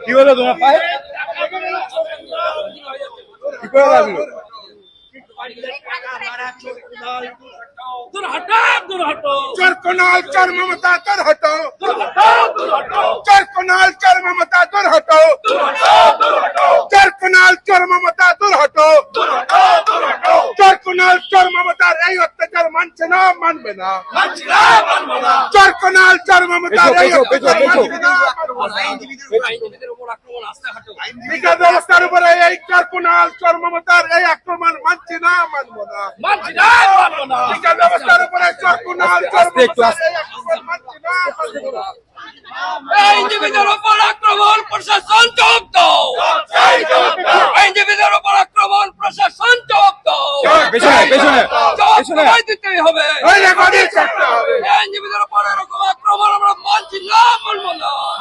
কি হলো তোমার পায়ে? কি করে লাগল দূর হটো দূর হটো চর কোনাল চর মমতা তোর হটো দূর হটো দূর কোনাল চর মমতা তোর হটো চর কোনাল চর মমতা তোর হটো চর কোনাল চর মমতার এই অত্যাচার মানছে না মানবে না চর কোনাল চর মমতার এই পেছো, পেছো, অত্যাচার পেছো। মানবে না মানবে না। আইনজীবীদের উপর আক্রমণ আসতে হাঁটো। বিচার ব্যবস্থার উপরে এই চর কোনাল চর মমতার এই আক্রমণ মানছে না মানবো না। মানছি না মানবো না। বিচার ব্যবস্থার উপরে চর কোনাল চর মমতার এই আক্রমণ মানছে না মানবো না। আইনজীবীদের আক্রমণ পেছনে পেছনে পেছনে দিতেই হবে। আইনজীবীদের উপর এরকম আক্রমণ আমরা মানছি না বলব না।